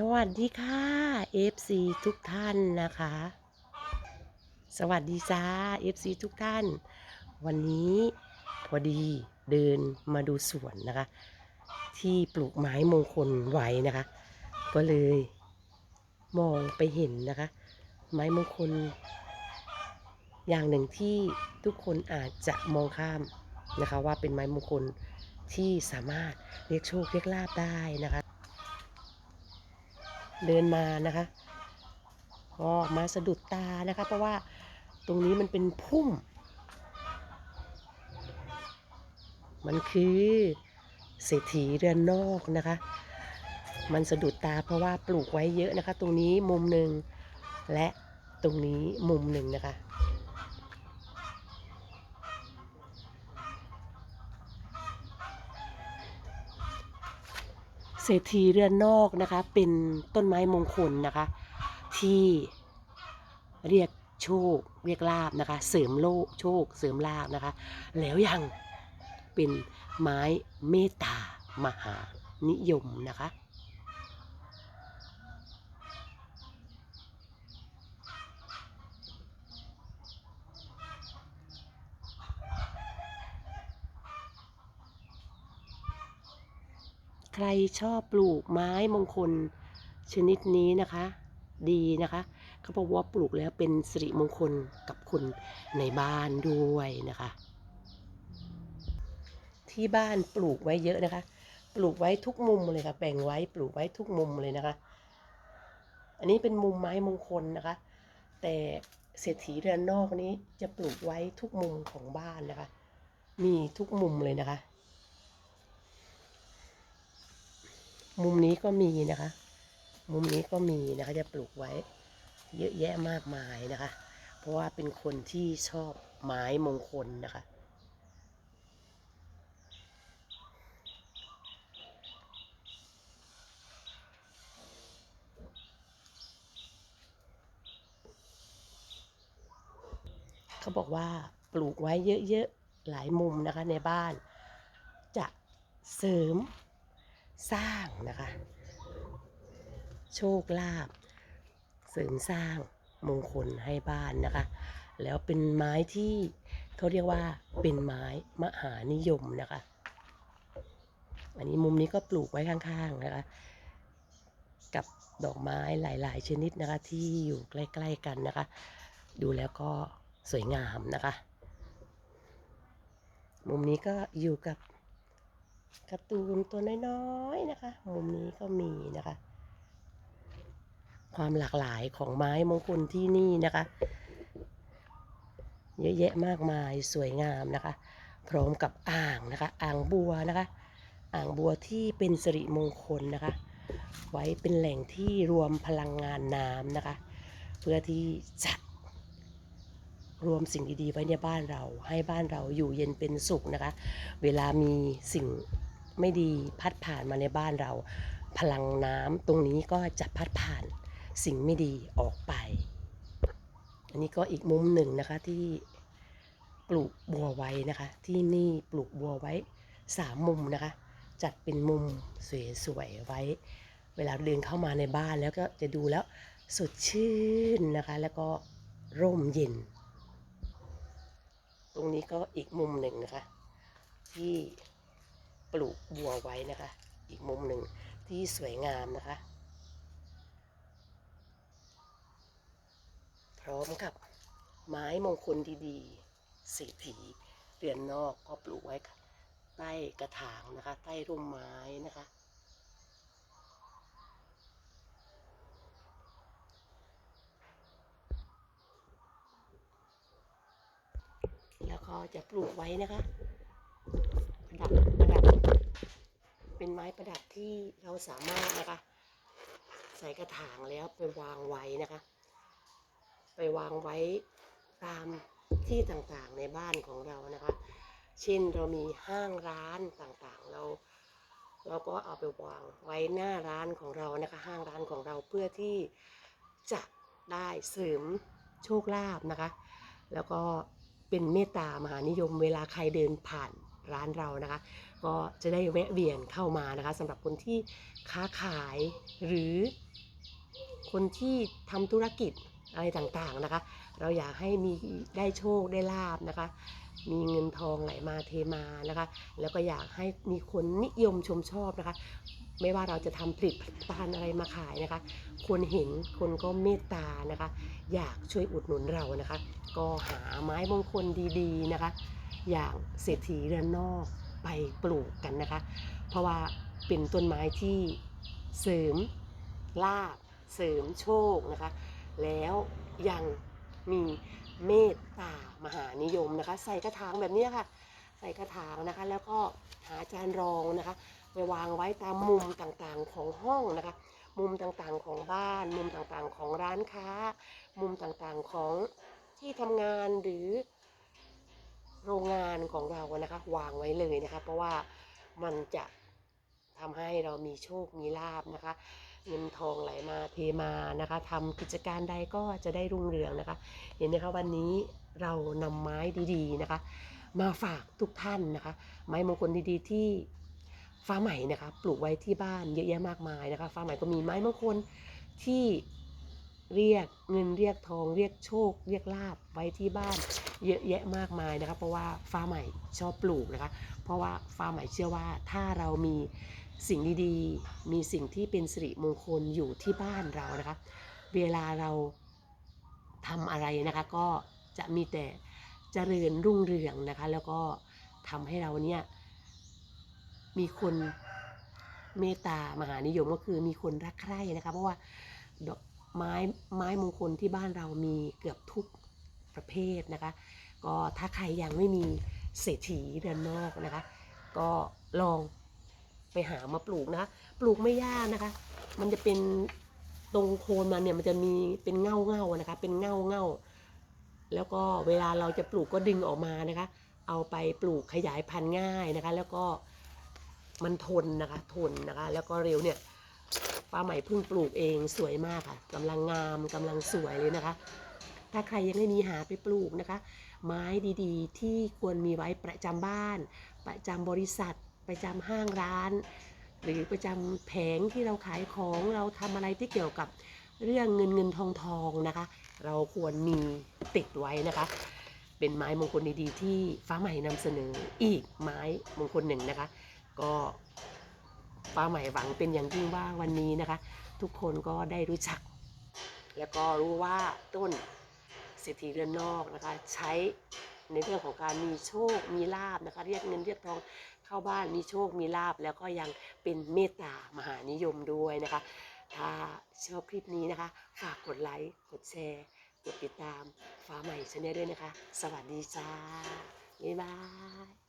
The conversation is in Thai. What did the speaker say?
สวัสดีค่ะ FC ทุกท่านนะคะ สวัสดีจ้า FC ทุกท่าน วันนี้พอดีเดินมาดูสวนนะคะ ที่ปลูกไม้มงคลไว้นะคะ ก็เลยมองไปเห็นนะคะ ไม้มงคล อย่างหนึ่งที่ทุกคนอาจจะมองข้ามนะคะ ว่าเป็นไม้มงคลที่สามารถเรียกโชคเรียกลาบได้นะคะ เดินมานะคะก็มาสะดุดตานะคะ เพราะว่าตรงนี้มันเป็นพุ่ม มันคือเศรษฐีเรือนนอกนะคะ มันสะดุดตาเพราะว่าปลูกไว้เยอะนะคะ ตรงนี้มุมหนึ่งและตรงนี้มุมหนึ่งนะคะ เศรษฐีเรือนนอกนะคะ เป็นต้นไม้มงคลนะคะ ที่เรียกโชค เรียกลาบนะคะ เสริมโลกโชค เสริมลาบนะคะ แล้วยังเป็นไม้เมตตามหานิยมนะคะ ใครชอบปลูกไม้มงคลชนิดนี้นะคะ ดีนะคะเขาบอกว่าปลูกแล้วเป็นสิริมงคลกับคนในบ้านด้วยนะคะ ที่บ้านปลูกไว้เยอะนะคะ ปลูกไว้ทุกมุมเลยค่ะแบ่งไว้ปลูกไว้ทุกมุมเลยนะคะ อันนี้เป็นมุมไม้มงคลนะคะ แต่เศรษฐีเรือนนอกนี้จะปลูกไว้ทุกมุมของบ้านนะคะ มีทุกมุมเลยนะคะ มุมนี้ก็มีนะคะ มุมนี้ก็มีนะคะจะปลูกไว้ เยอะแยะมากมายนะคะ เพราะว่าเป็นคนที่ชอบไม้มงคลนะคะเขาบอกว่าปลูกไว้เยอะๆ หลายมุมนะคะในบ้าน จะเสริม สร้างนะคะ โชคลาภเสริมสร้างมงคลให้บ้านนะคะ แล้วเป็นไม้ที่เขาเรียกว่าเป็นไม้มหานิยมนะคะ อันนี้มุมนี้ก็ปลูกไว้ข้างๆนะคะ กับดอกไม้หลายๆ ชนิดนะคะที่อยู่ใกล้ๆกันนะคะ ดูแล้วก็สวยงามนะคะ มุมนี้ก็อยู่กับ การ์ตูนตัวน้อยๆนะคะ มุมนี้ก็มีนะคะ ความหลากหลายของไม้มงคลที่นี่นะคะ เยอะแยะมากมายสวยงามนะคะ พร้อมกับอ่างนะคะ อ่างบัวนะคะ อ่างบัวที่เป็นสิริมงคลนะคะ ไว้เป็นแหล่งที่รวมพลังงานน้ำนะคะ เพื่อที่จะ รวมสิ่งดีๆ ไว้ในบ้านเรา ให้บ้านเราอยู่เย็นเป็นสุขนะคะ เวลามีสิ่งไม่ดีพัดผ่านมาในบ้านเรา พลังน้ำตรงนี้ก็จะพัดผ่านสิ่งไม่ดีออกไป อันนี้ก็อีกมุมหนึ่งนะคะที่ปลูกบัวไว้นะคะ ที่นี่ปลูกบัวไว้สามมุมนะคะ จัดเป็นมุมสวยๆไว้ เวลาเดินเข้ามาในบ้านแล้วก็จะดูแล้วสดชื่นนะคะ แล้วก็ร่มเย็น ตรงนี้ก็อีกมุมหนึ่งนะคะ ที่ปลูกบัวไว้นะคะ อีกมุมหนึ่งที่สวยงามนะคะ พร้อมกับไม้มงคลดีๆเศรษฐีเรือนนอกก็ปลูกไว้ใต้กระถางนะคะ ใต้ร่มไม้นะคะ แล้วก็ จะปลูกไว้นะคะประดับประดับ เป็นไม้ประดับที่เราสามารถนะคะ ใส่กระถางแล้วไปวางไว้นะคะ ไปวางไว้ตามที่ต่างๆในบ้านของเรานะคะ เช่นเรามีห้างร้านต่างๆ เรา เราก็เอาไปวางไว้หน้าร้านของเรานะคะ ห้างร้านของเราเพื่อที่จะได้เสริมโชคลาภนะคะ แล้วก็ เป็นเมตตามหานิยมเวลาใครเดินผ่านร้านเรานะคะ ก็จะได้แวะเวียนเข้ามานะคะสำหรับคนที่ค้าขายหรือคนที่ทำธุรกิจอะไรต่างๆนะคะ เราอยากให้มีได้โชคได้ลาบนะคะ มีเงินทองไหลมาเทมานะคะ แล้วก็อยากให้มีคนนิยมชมชอบนะคะ ไม่ว่าเราจะทำผลิตภัณฑ์อะไรมาขายนะคะ คนเห็นคนก็เมตตานะคะ อยากช่วยอุดหนุนเรานะคะ ก็หาไม้มงคลดีๆนะคะ อย่างเศรษฐีเรือนนอกไปปลูกกันนะคะ เพราะว่าเป็นต้นไม้ที่เสริมลาบเสริมโชคนะคะ แล้วยังมีเมตตามหานิยมนะคะ ใส่กระถางแบบนี้ค่ะ ใส่กระถางนะคะ แล้วก็หาจานรองนะคะ ไปวางไว้ตามมุมต่างๆของห้องนะคะ มุมต่างๆของบ้าน มุมต่างๆของร้านค้า มุมต่างๆของที่ทำงานหรือโรงงานของเรานะคะ วางไว้เลยนะคะ เพราะว่ามันจะทำให้เรามีโชคมีลาบนะคะเงินทองไหลมาเทมานะคะทำกิจการใดก็จะได้รุ่งเรืองนะคะ เห็นไหมคะวันนี้เรานำไม้ดีๆนะคะ มาฝากทุกท่านนะคะ ไม้มงคลดีๆที่ ฟ้าใหม่นะคะปลูกไว้ที่บ้านเยอะแยะมากมายนะคะ ฟ้าใหม่ก็มีไม้มงคลที่เรียกเงินเรียกทอง เรียกโชค เรียกลาบไว้ที่บ้าน เยอะแยะมากมายนะคะเพราะว่าฟ้าใหม่ชอบปลูกนะคะ เพราะว่าฟ้าใหม่เชื่อว่าถ้าเรามีสิ่งดีๆ มีสิ่งที่เป็นสิริมงคลอยู่ที่บ้านเรานะคะ เวลาเราทำอะไรนะคะก็จะมีแต่เจริญรุ่งเรืองนะคะ แล้วก็ทำให้เราเนี่ย มีคนเมตตามหานิยมก็คือมีคนรักใคร่นะคะ เพราะว่าดอกไม้ไม้มงคลที่บ้านเรามีเกือบทุกประเภทนะคะ ก็ถ้าใครยังไม่มีเศรษฐีเรือนนอกนะคะ ก็ลองไปหามาปลูกนะคะปลูกไม่ยากนะคะ มันจะเป็นตรงโคนมันเนี่ยมันจะมีเป็นเง่าเง่านะคะ เป็นเง่าเง่าแล้วก็เวลาเราจะปลูกก็ดึงออกมานะคะ เอาไปปลูกขยายพันธุ์ง่ายนะคะ แล้วก็ มันทนนะคะทนนะคะ แล้วก็เร็วเนี่ยป้าใหม่เพิ่งปลูกเองสวยมากค่ะกำลังงามกำลังสวยเลยนะคะ ถ้าใครยังไม่มีหาไปปลูกนะคะ ไม้ดีๆ ที่ควรมีไว้ประจำบ้าน ประจำบริษัท ประจำห้างร้าน หรือประจำแผงที่เราขายของเราทำอะไรที่เกี่ยวกับเรื่องเงินเงินทองทองนะคะ เราควรมีติดไว้นะคะ เป็นไม้มงคลดีๆ ที่ฟ้าใหม่นำเสนออีกไม้มงคลหนึ่งนะคะ ก็ฟ้าใหม่หวังเป็นอย่างยิ่งว่าวันนี้นะคะ ทุกคนก็ได้รู้จัก แล้วก็รู้ว่าต้นเศรษฐีเรือนนอกนะคะ ใช้ในเรื่องของการมีโชค มีลาบนะคะ เรียกเงินเรียกทองเข้าบ้านมีโชคมีลาบแล้วก็ยังเป็นเมตตามหานิยมด้วยนะคะ ถ้าชอบคลิปนี้นะคะ ฝากกดไลค์กดแชร์กดติดตามฟ้าใหม่ชาแนลด้วยนะคะ สวัสดีจ้าบ๊ายบาย